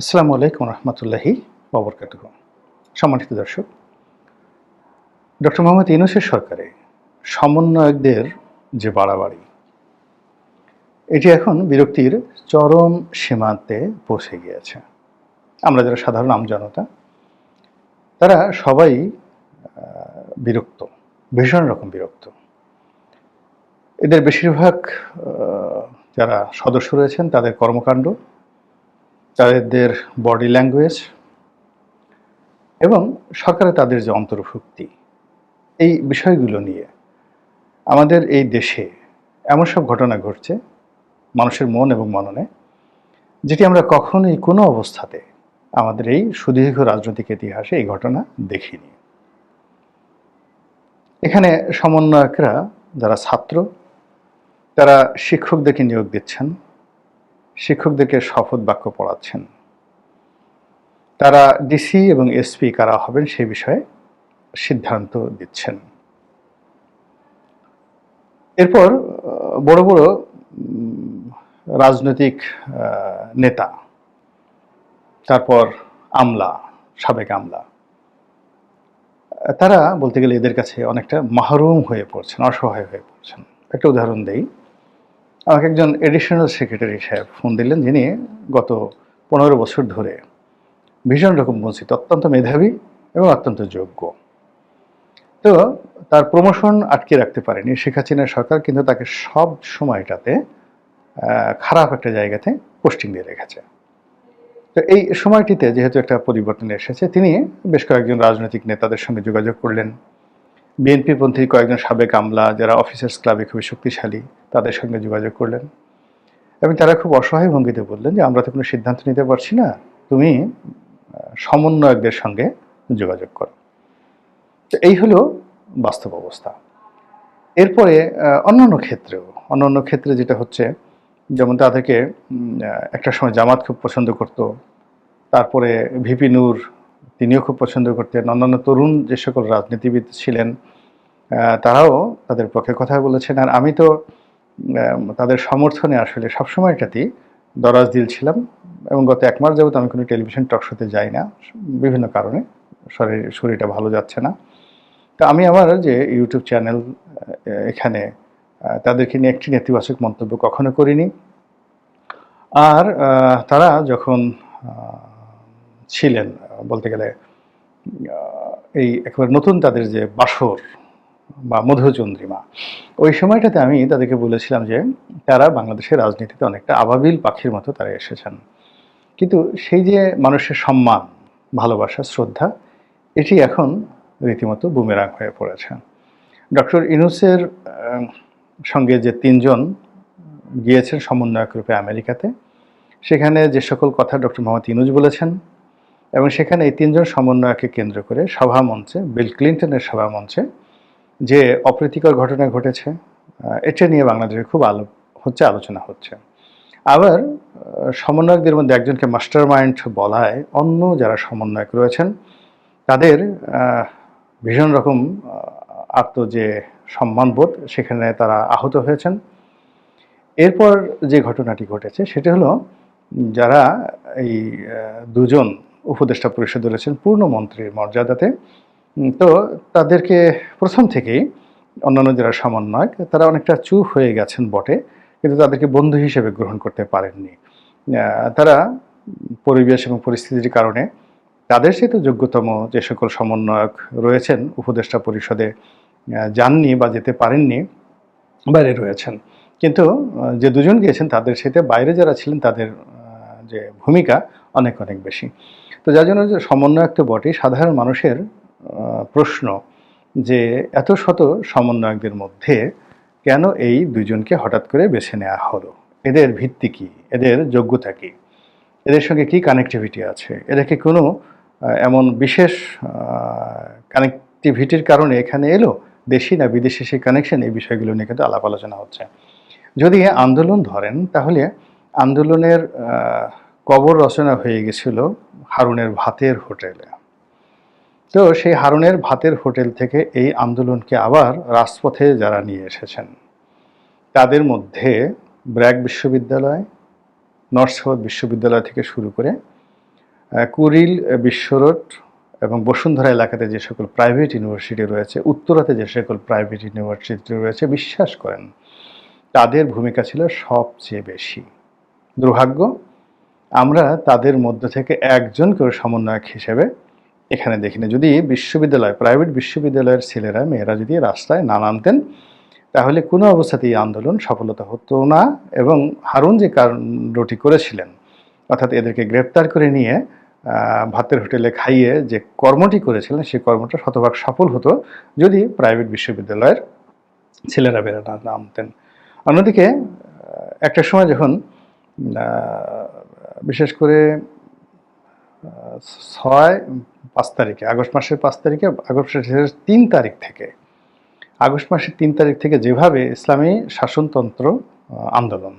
আসসালামু আলাইকুম রহমতুল্লাহি ববরকাত সম্মানিত দর্শক, ডক্টর মোহাম্মদ ইউনুসের সরকারে সমন্বয়কদের যে বাড়াবাড়ি, এটি এখন বিরক্তির চরম সীমান্তে পৌঁছে গিয়েছে। আমরা যারা সাধারণ আমজনতা তারা সবাই বিরক্ত, ভীষণ রকম বিরক্ত। এদের বেশিরভাগ যারা সদস্য রয়েছেন তাদের কর্মকাণ্ড তাদের বডি ল্যাঙ্গুয়েজ এবং সরকারে তাদের যে অন্তর্ভুক্তি, এই বিষয়গুলো নিয়ে আমাদের এই দেশে এমন সব ঘটনা ঘটছে মানুষের মন এবং মননে, যেটি আমরা কখনোই কোনো অবস্থাতে আমাদের এই সুদীর্ঘ রাজনৈতিক ইতিহাসে এই ঘটনা দেখিনি। এখানে সমন্বয়করা যারা ছাত্র, তারা শিক্ষকদেরকে নিয়োগ দিচ্ছেন। শিক্ষকদেরকে শপথ বাক্য পড়াচ্ছেন। তারা ডিসি এবং এসপি কারা হবেন সে বিষয়ে সিদ্ধান্ত দিচ্ছেন। এরপর, বড় বড় রাজনৈতিক নেতা, তারপর আমলা, সাবেক আমলা, তারা বলতে গেলে এদের কাছে অনেকটা মাহরুম হয়ে পড়ছেন, অসহায় হয়ে পড়ছেন। একটা উদাহরণ দেই। আমাকে একজন এডিশনাল সেক্রেটারি সাহেব ফোন দিলেন, যিনি গত পনেরো বছর ধরে ভীষণ রকম বঞ্চিত, অত্যন্ত মেধাবী এবং অত্যন্ত যোগ্য। তো তার প্রমোশন আটকে রাখতে পারেনি শেখ হাসিনার সরকার, কিন্তু তাকে সব সময়টাতে খারাপ একটা জায়গাতে পোস্টিং দিয়ে রেখেছে। তো এই সময়টিতে যেহেতু একটা পরিবর্তন এসেছে, তিনি বেশ কয়েকজন রাজনৈতিক নেতাদের সঙ্গে যোগাযোগ করলেন। বিএনপিপন্থী কয়েকজন সাবেক আমলা যারা অফিসার্স ক্লাবে খুবই শক্তিশালী, তাদের সঙ্গে যোগাযোগ করলেন। এবং তারা খুব অসহায় ভঙ্গিতে বললেন যে, আমরা তো কোনো সিদ্ধান্ত নিতে পারছি না। তুমি সমন্বয়কদের সঙ্গে যোগাযোগ করো। তো এই হলো বাস্তব অবস্থা। এরপরে অন্যান্য ক্ষেত্রেও, অন্যান্য ক্ষেত্রে যেটা হচ্ছে, যেমন তাদেরকে একটা সময় জামাত খুব পছন্দ করত, তারপরে ভিপি নূর তিনিও খুব পছন্দ করতেন, অন্যান্য তরুণ যে সকল রাজনীতিবিদ ছিলেন তারাও তাদের পক্ষে কথা বলেছেন। আর আমি তো তাদের সমর্থনে আসলে সবসময়টাতেই দরাজ দিল ছিলাম এবং গত এক মাস যাবত আমি কোনো টেলিভিশন টক শোতে যাই না, বিভিন্ন কারণে শরীর, শরীরটা ভালো যাচ্ছে না। তো আমি আমার যে ইউটিউব চ্যানেল এখানে তাদেরকে নিয়ে একটি নেতিবাচক মন্তব্য কখনো করিনি। আর তারা যখন ছিলেন, বলতে গেলে এই একবার নতুন তাদের যে বাসর বা মধুচন্দ্রিমা। ওই সময়টাতে আমি তাদেরকে বলেছিলাম যে, তারা বাংলাদেশের রাজনীতিতে অনেকটা আবাবিল পাখির মতো তারা এসেছেন। কিন্তু সেই যে মানুষের সম্মান, ভালোবাসা, শ্রদ্ধা, এটি এখন রীতিমতো বুমেরাং হয়ে পড়েছে। ডক্টর ইনুসের সঙ্গে যে তিনজন গিয়েছেন সমন্বয়ক রূপে আমেরিকাতে, সেখানে যে সকল কথা ডক্টর মোহাম্মদ ইনুজ বলেছেন এবং সেখানে এই তিনজন সমন্বয়কে কেন্দ্র করে সভা মঞ্চে বিল ক্লিন্টনের সভা মঞ্চে যে অপ্রীতিকর ঘটনা ঘটেছে এটা নিয়ে বাংলাদেশে খুব আলো, হচ্ছে, আলোচনা হচ্ছে। আবার সমন্বয়কদের মধ্যে একজনকে মাস্টার মাইন্ড বলায় অন্য যারা সমন্বয়ক রয়েছেন, তাদের ভীষণ রকম আত্ম যে সম্মানবোধ, সেখানে তারা আহত হয়েছেন। এরপর যে ঘটনাটি ঘটেছে, সেটা হলো যারা এই দুজন উপদেষ্টা পরিষদ রয়েছেন, পূর্ণ মন্ত্রীর মর্যাদাতে তো তাদেরকে প্রথম থেকেই অন্যান্য যারা সমন্বয়ক, তারা অনেকটা চুপ হয়ে গেছেন বটে, কিন্তু তাদেরকে বন্ধু হিসেবে গ্রহণ করতে পারেননি। তারা পরিবেশ এবং পরিস্থিতির কারণে তাদের সাথে যোগ্যতম যে সকল সমন্বয়ক রয়েছেন, উপদেষ্টা পরিষদে যাননি বা যেতে পারেননি, বাইরে রয়েছেন। কিন্তু যে দুজন গিয়েছেন, তাদের সাথে বাইরে যারা ছিলেন, তাদের যে ভূমিকা অনেক অনেক বেশি। তো যার জন্য যে সমন্বয়ক তো বটেই, সাধারণ মানুষের প্রশ্ন যে এত শত সমন্বয়কদের মধ্যে কেন এই দুজনকে হঠাৎ করে বেছে নেওয়া হলো? এদের ভিত্তি কী? এদের যোগ্যতা কী? এদের সঙ্গে কি কানেক্টিভিটি আছে? এরা কি কোনো এমন বিশেষ কানেক্টিভিটির কারণে এখানে এলো? দেশি না বিদেশি সেই কানেকশন এই বিষয়গুলো নিয়ে কিন্তু আলাপ আলোচনা হচ্ছে। যদি আন্দোলন ধরেন, তাহলে আন্দোলনের কবর রচনা হয়ে গেছিল হারুনের ভাতের হোটেলে। তো সেই হারুনের ভাতের হোটেল থেকে এই আন্দোলনকে আবার রাজপথে যারা নিয়ে এসেছেন, তাদের মধ্যে ব্র্যাক বিশ্ববিদ্যালয় নর্থ বিশ্ববিদ্যালয় থেকে শুরু করে কুরিল বিশ্বরোড এবং বসুন্ধরা এলাকাতে যে সকল প্রাইভেট ইউনিভার্সিটি রয়েছে, উত্তরাতে যে সকল প্রাইভেট ইউনিভার্সিটি রয়েছে, বিশ্বাস করেন, তাদের ভূমিকা ছিল সবচেয়ে বেশি। দুর্ভাগ্য, আমরা তাদের মধ্য থেকে একজনকেও সমন্বয়ক হিসেবে এখানে দেখিনি যদি বিশ্ববিদ্যালয় প্রাইভেট বিশ্ববিদ্যালয়ের ছেলেরা, মেয়েরা যদি রাস্তায় না নামতেন, তাহলে কোনো অবস্থাতেই আন্দোলন সফলতা হতো না এবং হারুন যে কাণ্ডটি করেছিলেন, অর্থাৎ এদেরকে গ্রেপ্তার করে নিয়ে ভাতের হোটেলে খাইয়ে যে কর্মটি করেছিলেন, সেই কর্মটা শতভাগ সফল হতো যদি প্রাইভেট বিশ্ববিদ্যালয়ের ছেলেরা বেরা না নামতেন। অন্যদিকে একটা সময় যখন বিশেষ করে ছয় পাঁচ তারিখে, আগস্ট মাসের পাঁচ তারিখে, আগস্ট মাসের তিন তারিখ থেকে। আগস্ট মাসের তিন তারিখ থেকে যেভাবে ইসলামী শাসনতন্ত্র আন্দোলন,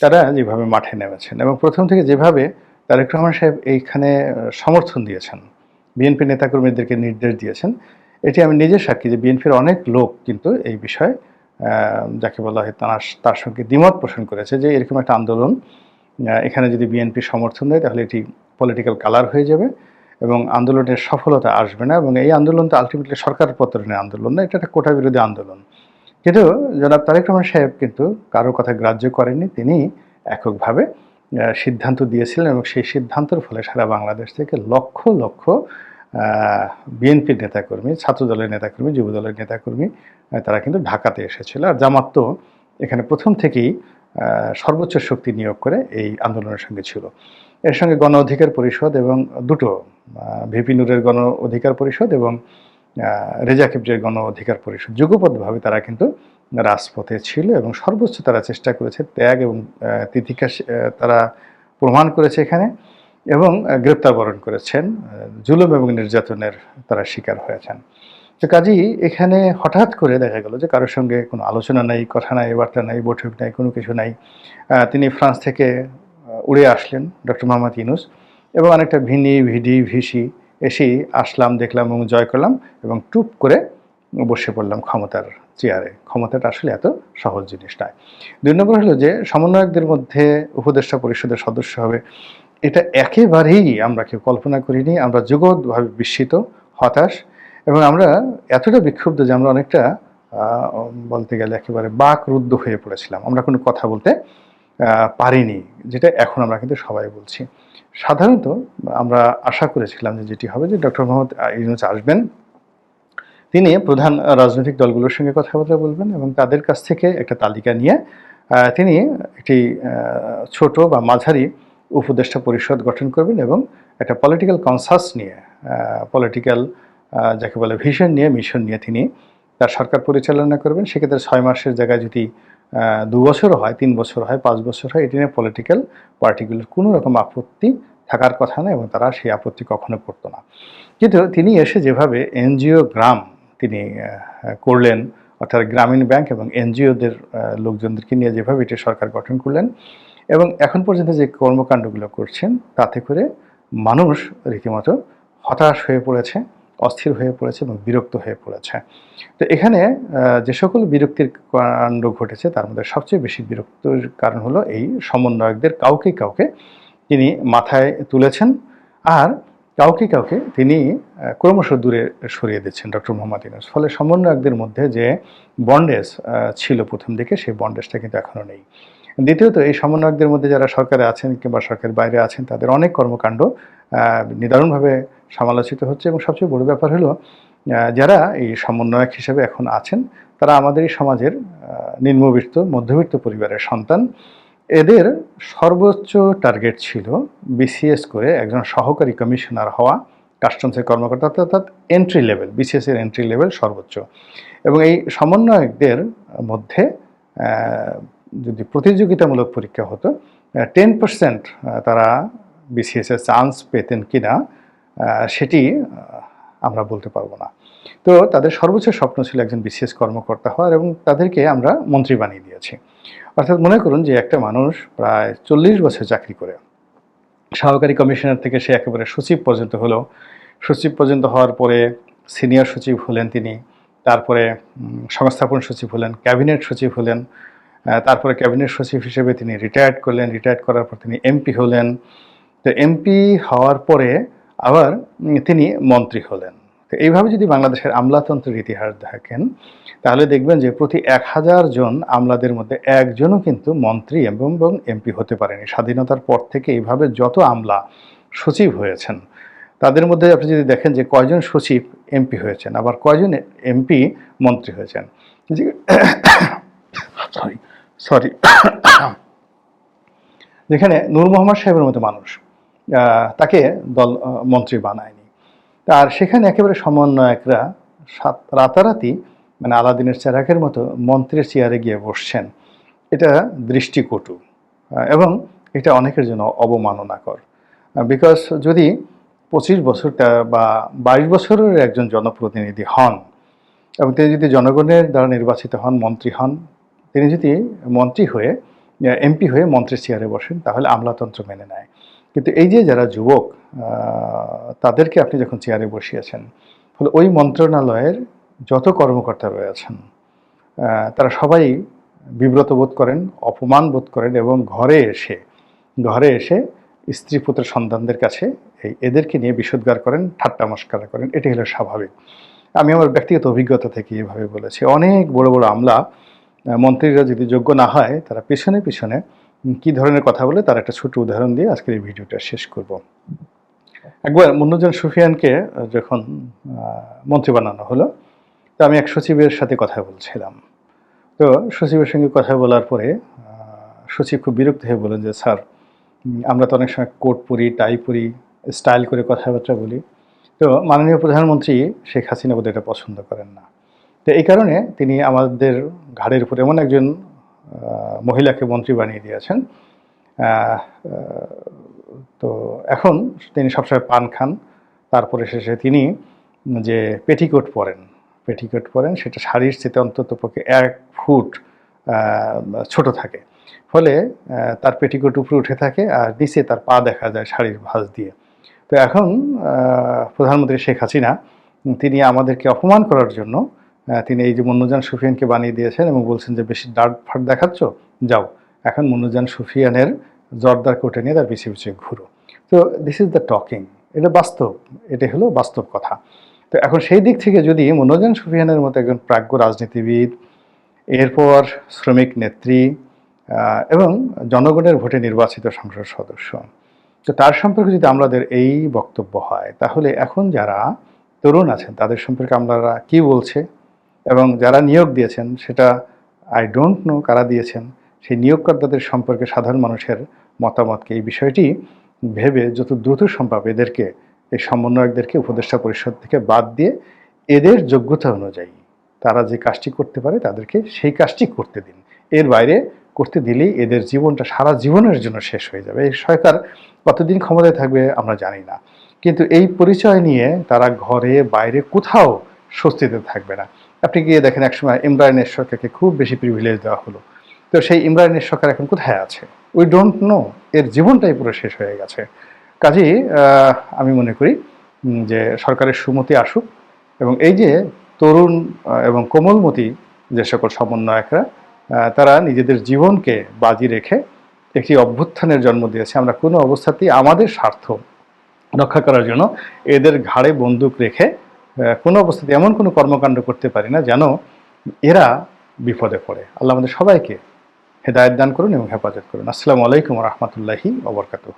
তারা যেভাবে মাঠে নেমেছেন এবং প্রথম থেকে যেভাবে তারেক রহমান সাহেব এইখানে সমর্থন দিয়েছেন, বিএনপি নেতাকর্মীদেরকে নির্দেশ দিয়েছেন, এটি আমি নিজে সাক্ষী যে বিএনপির অনেক লোক কিন্তু এই বিষয়ে যাকে বলা হয় তার তার সঙ্গে দ্বিমত পোষণ করেছে যে এরকম একটা আন্দোলন এখানে যদি বিএনপি সমর্থন দেয় তাহলে এটি পলিটিক্যাল কালার হয়ে যাবে এবং আন্দোলনের সফলতা আসবে না এবং এই আন্দোলন তো আলটিমেটলি সরকার পতনের আন্দোলন না, এটা একটা কোটা বিরোধী আন্দোলন। কিন্তু জনাব তারেক রহমান সাহেব কিন্তু কারও কথা গ্রাহ্য করেননি, তিনি এককভাবে সিদ্ধান্ত দিয়েছিলেন এবং সেই সিদ্ধান্তের ফলে সারা বাংলাদেশ থেকে লক্ষ লক্ষ বিএনপির নেতাকর্মী, ছাত্রদলের নেতাকর্মী, যুবদলের নেতাকর্মী তারা কিন্তু ঢাকাতে এসেছিল। আর জামাত তো এখানে প্রথম থেকেই সর্বোচ্চ শক্তি নিয়োগ করে এই আন্দোলনের সঙ্গে ছিল। এর সঙ্গে গণ অধিকার পরিষদ এবং দুটো ভিপি নুরের গণ অধিকার পরিষদ এবং রেজা কিবজের গণ অধিকার পরিষদ। যুগপথভাবে তারা কিন্তু রাজপথে ছিল এবং সর্বোচ্চ তারা চেষ্টা করেছে ত্যাগ এবং আহ, তারা প্রমাণ করেছে এখানে এবং গ্রেপ্তার বরণ করেছেন। জুলুম এবং নির্যাতনের তারা শিকার হয়েছেন। তো কাজেই এখানে হঠাৎ করে দেখা গেল যে কারোর সঙ্গে কোনো আলোচনা নাই, কথা নাই, বার্তা নাই, বৈঠক নাই, কোনো কিছু নাই। তিনি ফ্রান্স থেকে উড়ে আসলেন ডক্টর মোহাম্মদ ইউনুস এবং অনেকটা ভিনি, ভিডি, ভিসি এসেই আসলাম, দেখলাম এবং জয় করলাম এবং টুপ করে বসে পড়লাম ক্ষমতার চেয়ারে। ক্ষমতাটা আসলে এত সহজ জিনিস নয়। দুই নম্বর হলো যে সমন্বয়কদের মধ্যে উপদেষ্টা পরিষদের সদস্য হবে, এটা একেবারেই আমরা কেউ কল্পনা করিনি। আমরা জগৎভাবে বিস্মিত, হতাশ এবং আমরা এতটা বিক্ষুব্ধ যে আমরা অনেকটা বলতে গেলে একেবারে বাক রুদ্ধ হয়ে পড়েছিলাম। আমরা কোনো কথা বলতে পারিনি, যেটা এখন আমরা কিন্তু সবাই বলছি। সাধারণত আমরা আশা করেছিলাম যে যেটি হবে যে ডক্টর মোহাম্মদ ইউনুস আসবেন। তিনি প্রধান রাজনৈতিক দলগুলোর সঙ্গে কথাবার্তা বলবেন এবং তাদের কাছ থেকে একটা তালিকা নিয়ে তিনি একটি ছোট বা মাঝারি উপদেষ্টা পরিষদ গঠন করবেন এবং একটা পলিটিক্যাল কনসাস নিয়ে পলিটিক্যাল যাকে বলে ভিশন নিয়ে, মিশন নিয়ে তিনি তার সরকার পরিচালনা করবেন। সেক্ষেত্রে ছয় মাসের জায়গায় যদি দু বছরও হয়, তিন বছর হয়, পাঁচ বছর হয়, এটি নিয়ে পলিটিক্যাল পার্টিগুলোর কোনো রকম আপত্তি থাকার কথা না এবং তারা সেই আপত্তি কখনো করতো না। কিন্তু তিনি এসে যেভাবে এনজিও গ্রাম তিনি করলেন, অর্থাৎ গ্রামীণ ব্যাংক এবং এনজিওদের লোকজনদেরকে নিয়ে যেভাবে এটি সরকার গঠন করলেন এবং এখন পর্যন্ত যে কর্মকাণ্ডগুলো করছেন, তাতে করে মানুষ রীতিমতো হতাশ হয়ে পড়েছে। অস্থির হয়ে পড়েছে এবং বিরক্ত হয়ে পড়েছে। তো এখানে যে সকল বিরক্তির কাণ্ড ঘটেছে, তার মধ্যে সবচেয়ে বেশি বিরক্তির কারণ হলো এই সমন্বয়কদের কাউকে কাউকে তিনি মাথায় তুলেছেন আর কাউকে কাউকে তিনি ক্রমশ দূরে সরিয়ে দিচ্ছেন ডক্টর মোহাম্মদ ইউনুস। ফলে সমন্বয়কদের মধ্যে যে বন্ডেজ ছিল প্রথম দিকে, সেই বন্ডেজটা কিন্তু এখনও নেই। দ্বিতীয়ত, এই সমন্বয়কদের মধ্যে যারা সরকারে আছেন কিংবা সরকারের বাইরে আছেন, তাদের অনেক কর্মকাণ্ড নিদারুণভাবে সমালোচিত হচ্ছে এবং সবচেয়ে বড় ব্যাপার হলো যারা এই সমন্বয়ক হিসেবে এখন আছেন, তারা আমাদের এই সমাজের নিম্নবিত্ত, মধ্যবিত্ত পরিবারের সন্তান। এদের সর্বোচ্চ টার্গেট ছিল বিসিএস করে একজন সহকারী কমিশনার হওয়া, কাস্টমসের কর্মকর্তা, অর্থাৎ এন্ট্রি লেভেল বিসিএস এর এন্ট্রি লেভেল সর্বোচ্চ। এবং এই সমন্বয়কদের মধ্যে যদি প্রতিযোগিতামূলক পরীক্ষা হতো টেন পার্সেন্ট তারা বিসিএস এর চান্স পেতেন কিনা আহ, সেটি আমরা বলতে পারব না। তো তাদের সর্বোচ্চ স্বপ্ন ছিল একজন বিসিএস কর্মকর্তা হওয়ার এবং তাদেরকে আমরা মন্ত্রী বানিয়ে দিয়েছি। অর্থাৎ মনে করুন যে একটা মানুষ প্রায় চল্লিশ বছর চাকরি করে। সহকারী কমিশনার থেকে সে একেবারে সচিব পর্যন্ত হলো। সচিব পর্যন্ত হওয়ার পরে সিনিয়র সচিব হলেন তিনি। তারপরে সংস্থাপন সচিব হলেন ক্যাবিনেট সচিব হলেন। তারপরে ক্যাবিনেট সচিব হিসেবে তিনি রিটায়ার্ড করলেন। রিটায়ার্ড করার পর তিনি এমপি হলেন। তো এমপি হওয়ার পরে আবার তিনি মন্ত্রী হলেন। তো এইভাবে যদি বাংলাদেশের আমলাতন্ত্রের ইতিহাস দেখেন, তাহলে দেখবেন যে প্রতি এক হাজার জন আমলাদের মধ্যে একজনও কিন্তু মন্ত্রী এবং এমপি হতে পারেনি। স্বাধীনতার পর থেকে এইভাবে যত আমলা সচিব হয়েছেন, তাদের মধ্যে আপনি যদি দেখেন যে কয়জন সচিব এমপি হয়েছেন, আবার কয়জন এমপি মন্ত্রী হয়েছেন সরি সরি। যেখানে নূর মোহাম্মদ সাহেবের মতো মানুষ তাকে দল মন্ত্রী বানায়নি। আর সেখানে একেবারে সমন্বয়করা রাতারাতি মানে আলাদিনের চেরাকের মতো মন্ত্রীর চেয়ারে গিয়ে বসছেন। এটা দৃষ্টিকটু এবং এটা অনেকের জন্য অবমাননাকর। বিকজ যদি পঁচিশ বছর বা বাইশ বছরের একজন জনপ্রতিনিধি হন, এবং তিনি যদি জনগণের দ্বারা নির্বাচিত হন, মন্ত্রী হন তিনি যদি মন্ত্রী হয়ে এমপি হয়ে মন্ত্রীর চেয়ারে বসেন, তাহলে আমলাতন্ত্র মেনে নেয়। কিন্তু এই যে যারা যুবক তাদেরকে আপনি যখন চেয়ারে বসিয়েছেন ফলে ওই মন্ত্রণালয়ের যত কর্মকর্তা রয়েছেন তারা সবাই বিব্রত বোধ করেন, অপমান বোধ করেন এবং ঘরে এসে ঘরে এসে স্ত্রী পুত্র সন্তানদের কাছে এই এদেরকে নিয়ে বিশুদ্গার করেন, ঠাট্টা মস্কারা করেন এটি হলো স্বাভাবিক। আমি আমার ব্যক্তিগত অভিজ্ঞতা থেকে এভাবে বলেছি। অনেক বড় বড় আমলা মন্ত্রীরা যদি যোগ্য না হয়, তারা পিছনে পিছনে কি ধরনের কথা বলে তার একটা ছোট উদাহরণ দিয়ে আজকের এই ভিডিওটা শেষ করব। একবার মুন্নুজান সুফিয়ানকে যখন মন্ত্রী বানানো হলো, তো আমি এক সচিবের সাথে কথা বলছিলাম। তো সচিবের সঙ্গে কথা বলার পরে সচিব খুব বিরক্ত হয়ে বলেন যে, স্যার আমরা তো অনেক সময় কোট পরি, টাই পরি, স্টাইল করে কথাবার্তা বলি। তো মাননীয় প্রধানমন্ত্রী শেখ হাসিনা বোধহয় এটা পছন্দ করেন না। তো এই কারণে তিনি আমাদের ঘাড়ের উপর এমন একজন মহিলাকে মন্ত্রী বানিয়ে দিয়েছেন। তো এখন তিনি সবসময় পান খান। তারপরে শেষে তিনি যে পেটিকোট পরেন পেটিকোট পরেন, সেটা শাড়ির চেতে অন্তত পক্ষে এক ফুট ছোট থাকে। ফলে তার পেটিকোট উপরে উঠে থাকে আর নিচে তার পা দেখা যায় শাড়ির ভাঁজ দিয়ে। তো এখন প্রধানমন্ত্রী শেখ হাসিনা তিনি আমাদেরকে অপমান করার জন্য তিনি এই যে মন্নুজান সুফিয়ানকে বানিয়ে দিয়েছেন এবং বলছেন যে, বেশি ডার্ট ফাট দেখাচ্ছ? যাও। এখন মন্নুজান সুফিয়ানের জর্দার কোটে নিয়ে তার পিছিয়ে পিছিয়ে ঘুরো। তো দিস ইজ দ্য টকিং এটা বাস্তব। এটা হলো বাস্তব কথা। তো এখন সেই দিক থেকে যদি মনোজান সুফিয়ানের মতো একজন প্রাজ্ঞ রাজনীতিবিদ, এরপর শ্রমিক নেত্রী এবং জনগণের ভোটে নির্বাচিত সংসদ সদস্য, তো তার সম্পর্কে যদি আমাদের এই বক্তব্য হয়, তাহলে এখন যারা তরুণ আছেন, তাদের সম্পর্কে আমরা কি বলছে? এবং যারা নিয়োগ দিয়েছেন, সেটা আই ডোন্ট নো কারা দিয়েছেন, সেই নিয়োগকর্তাদের সম্পর্কে সাধারণ মানুষের মতামতকে এই বিষয়টি ভেবে যত দ্রুত সম্ভব এদেরকে, এই সমন্বয়কদেরকে, উপদেষ্টা পরিষদ থেকে বাদ দিয়ে এদের যোগ্যতা অনুযায়ী তারা যে কাজটি করতে পারে, তাদেরকে সেই কাজটি করতে দিন। এর বাইরে করতে দিলেই এদের জীবনটা সারা জীবনের জন্য শেষ হয়ে যাবে। এই সরকার কতদিন ক্ষমতায় থাকবে আমরা জানি না। কিন্তু এই পরিচয় নিয়ে তারা ঘরে, বাইরে কোথাও স্বস্তিতে থাকবে না। আপনি গিয়ে দেখেন একসময় ইমরানের সরকারকে খুব বেশি প্রিভিলেজ দেওয়া হলো। তো সেই ইমরানের সরকার এখন কোথায় আছে? উই ডোন্ট নো এর জীবনটাই পুরো শেষ হয়ে গেছে। কাজেই আমি মনে করি যে সরকারের সুমতি আসুক এবং এই যে তরুণ এবং কোমলমতি যে সকল সমন্বয়করা তারা নিজেদের জীবনকে বাজি রেখে একটি অভ্যুত্থানের জন্ম দিয়েছে। আমরা কোনো অবস্থাতেই আমাদের স্বার্থ রক্ষা করার জন্য এদের ঘাড়ে বন্দুক রেখে কোনো অবস্থাতে এমন কোনো কর্মকাণ্ড করতে পারি না যেন এরা বিপদে পড়ে। আল্লাহ আমাদের সবাইকে হেদায়ত দান করুন এবং হেফাজত করুন। আসসালামু আলাইকুম রহমতুল্লাহি ওবরকাতুহ